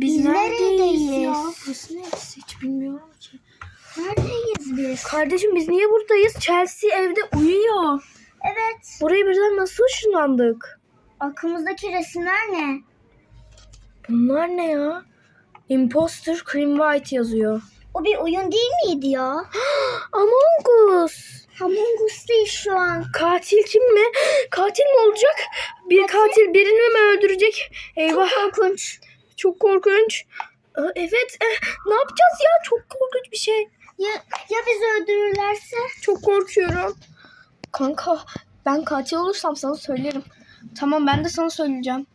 Biz, Biz neredeyiz, neredeyiz? ya? Burası neresi hiç bilmiyorum ki. Neredeyiz biz? Kardeşim biz niye buradayız? Chelsea evde uyuyor. Evet. Buraya birden nasıl ışınlandık? Arkamızdaki resimler ne? Bunlar ne ya? Imposter Cream White yazıyor. O bir oyun değil miydi ya? Among Us. Among Us değil şu an. Katil kim mi? Katil mi olacak? Bir katil birini mi öldürecek? Eyvah. Çok korkunç. Çok korkunç. Evet. eh, Ne yapacağız ya? Çok korkunç bir şey. Ya, ya bizi öldürürlerse? Çok korkuyorum. Kanka ben katil olursam sana söylerim. Tamam ben de sana söyleyeceğim.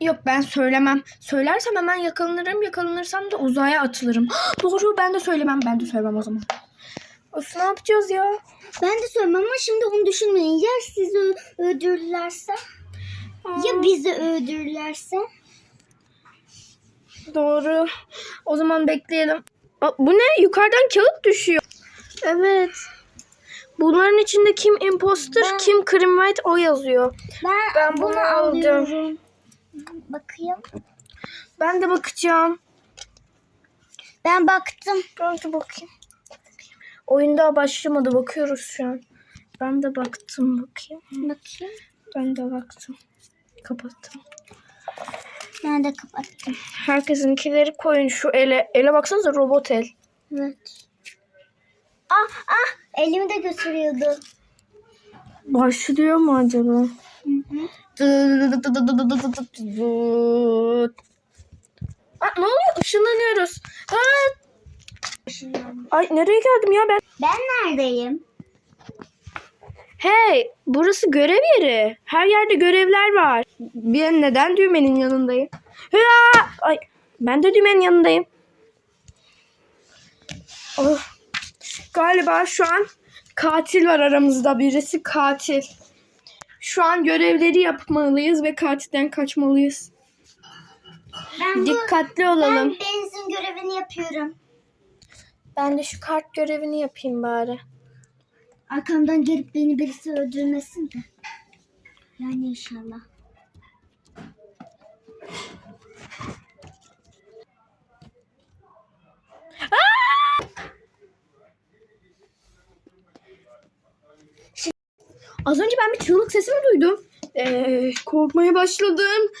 Yok ben söylemem. Söylersem hemen yakalanırım. Yakalanırsam da uzaya atılırım. Doğru ben de söylemem. Ben de söylemem o zaman. Of ne yapacağız ya? Ben de söylemem ama şimdi onu düşünmeyin. Ya sizi öldürürlerse? Ya bizi öldürürlerse? Doğru. O zaman bekleyelim. Aa, bu ne? Yukarıdan kağıt düşüyor. Evet. Bunların içinde kim imposter, Ben- kim cream white o yazıyor. Ben, Ben bunu, bunu aldım. alıyorum. Bakayım. Ben de bakacağım. Ben baktım. Ben de bakayım. Oyun daha başlamadı. Bakıyoruz şu an. Ben de baktım. Bakayım. Bakayım. Ben de baktım. Kapattım. Ben de kapattım. Herkesinkileri koyun şu ele. Ele baksanıza robot el. Evet. Ah ah elimi de götürüyordu. Başlıyor mu acaba? Hı hı. Aa, ne oluyor? Işınlanıyoruz. Ha! Ay nereye geldim ya ben? Ben neredeyim? Hey, burası görev yeri. Her yerde görevler var. Ben neden düğmenin yanındayım? Hıa! Ay, ben de düğmenin yanındayım. Oh. Galiba şu an katil var aramızda. Birisi katil. Şu an görevleri yapmalıyız ve katilden kaçmalıyız. Ben bu Dikkatli ben olalım. benzin görevini yapıyorum. Ben de şu kart görevini yapayım bari. Arkamdan gelip beni birisi öldürmesin de. Yani inşallah. Az önce ben bir çığlık sesi mi duydum? Ee, korkmaya başladım.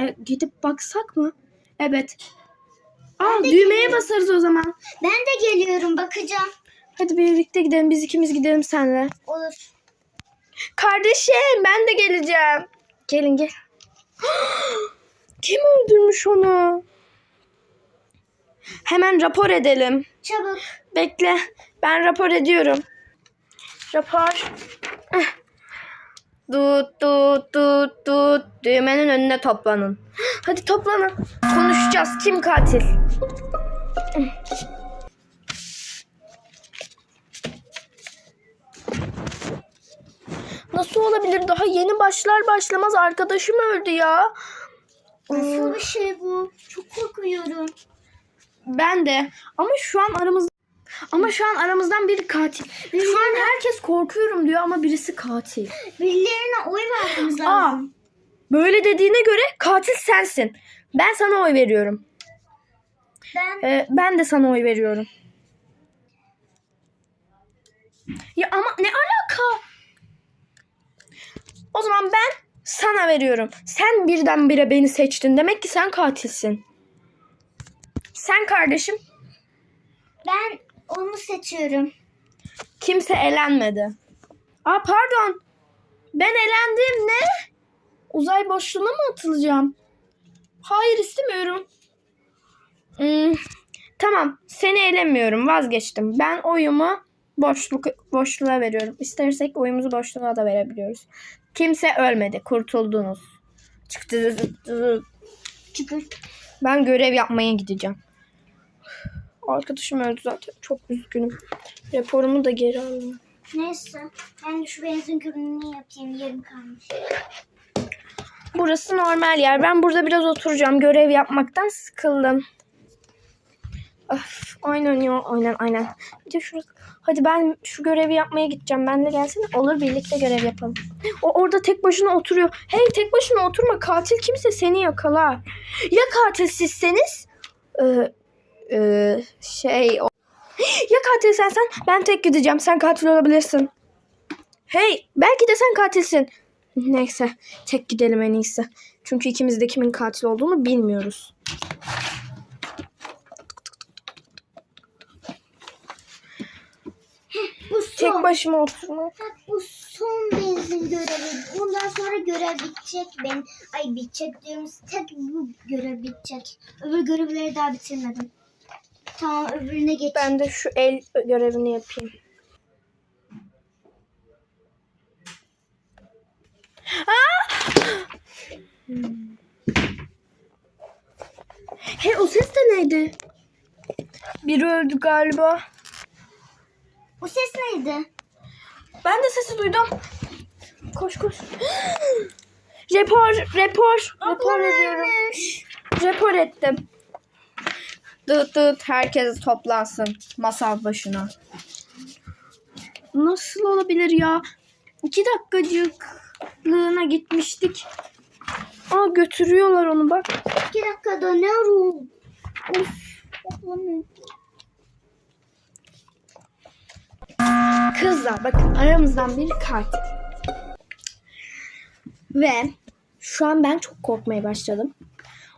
Ee, gidip baksak mı? Evet. Aa, düğmeye geliyorum. basarız o zaman. Ben de geliyorum bakacağım. Hadi birlikte gidelim. Biz ikimiz gidelim senle. Olur. Kardeşim ben de geleceğim. Gelin gel. Kim öldürmüş onu? Hemen rapor edelim. Çabuk. Bekle. Ben rapor ediyorum. Rapor. Eh. Tut tut tut tut. Düğmenin önüne toplanın. Hadi toplanın. Konuşacağız. Kim katil? Nasıl olabilir? Daha yeni başlar başlamaz arkadaşım öldü ya. Nasıl bir şey bu? Çok korkuyorum. Ben de. Ama şu an aramızda ama şu an aramızdan biri katil. Şu an herkes korkuyorum diyor ama birisi katil. Birilerine oy vermemiz Aa, lazım. böyle dediğine göre katil sensin. Ben sana oy veriyorum. Ben Ee, ben de sana oy veriyorum. Ya ama ne alaka? O zaman ben sana veriyorum. Sen birdenbire beni seçtin. Demek ki sen katilsin. Sen kardeşim ben onu seçiyorum. Kimse elenmedi. Aa pardon. Ben elendim ne? Uzay boşluğuna mı atılacağım? Hayır istemiyorum. Hmm, tamam seni elemiyorum vazgeçtim. Ben oyumu boşluk boşluğa veriyorum. İstersek oyumuzu boşluğa da verebiliyoruz. Kimse ölmedi. Kurtuldunuz. Çıktı. Çıkır. Ben görev yapmaya gideceğim. Arkadaşım öldü zaten. Çok üzgünüm. Raporumu da geri alayım. Neyse. Ben de şu benzin görünümünü yapayım. Yarım kalmış. Burası normal yer. Ben burada biraz oturacağım. Görev yapmaktan sıkıldım. Öf, aynen ya aynen aynen. Bir de şurası. Hadi ben şu görevi yapmaya gideceğim. Ben de gelsene. Olur birlikte görev yapalım. O orada tek başına oturuyor. Hey tek başına oturma. Katil kimse seni yakalar. Ya katil sizseniz? Ee, e, şey o- Ya katil sensen ben tek gideceğim. Sen katil olabilirsin. Hey belki de sen katilsin. Neyse tek gidelim en iyisi. Çünkü ikimiz de kimin katil olduğunu bilmiyoruz. Bu Tek son. başıma oturmak. Bak bu son benzin görevi. Bundan sonra görev bitecek. Ben ay bitecek diyorum. Tek bu görev bitecek. Öbür görevleri daha bitirmedim. Tamam öbürüne geç. Ben de şu el görevini yapayım. Hmm. Hey o ses de neydi? Biri öldü galiba. Ses neydi? Ben de sesi duydum. Koş koş. Repor, repor, repor ediyorum. Repor ettim. Dıt dıt herkes toplansın masa başına. Nasıl olabilir ya? İki dakikacıklığına gitmiştik. Aa götürüyorlar onu bak. İki dakikada ne ruh? Of. Kızlar bakın aramızdan biri katil. Ve şu an ben çok korkmaya başladım.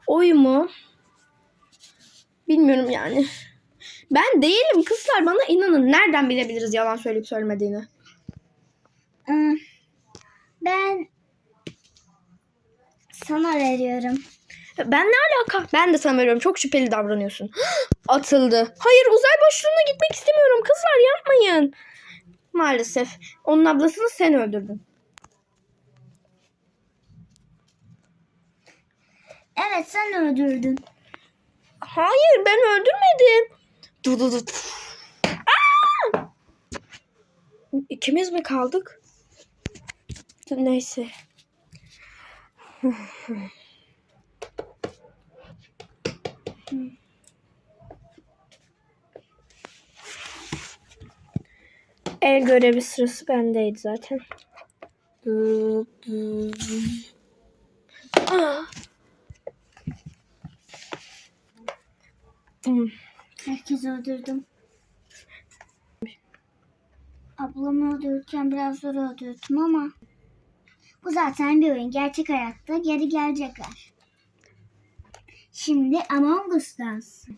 Oyumu bilmiyorum yani. Ben değilim kızlar bana inanın. Nereden bilebiliriz yalan söyleyip söylemediğini? Ee, Ben sana veriyorum. Ben ne alaka? Ben de sana veriyorum. Çok şüpheli davranıyorsun. Atıldı. Hayır uzay boşluğuna gitmek istemiyorum. Kızlar yapmayın. Maalesef. Onun ablasını sen öldürdün. Evet sen öldürdün. Hayır ben öldürmedim. Dur dur dur. Aa! İkimiz mi kaldık? Neyse. El görevi sırası bendeydi zaten. Aa! Herkesi öldürdüm. Ablamı öldürürken biraz zor öldürdüm ama bu zaten bir oyun. Gerçek hayatta geri gelecekler. Şimdi Among Us dansı.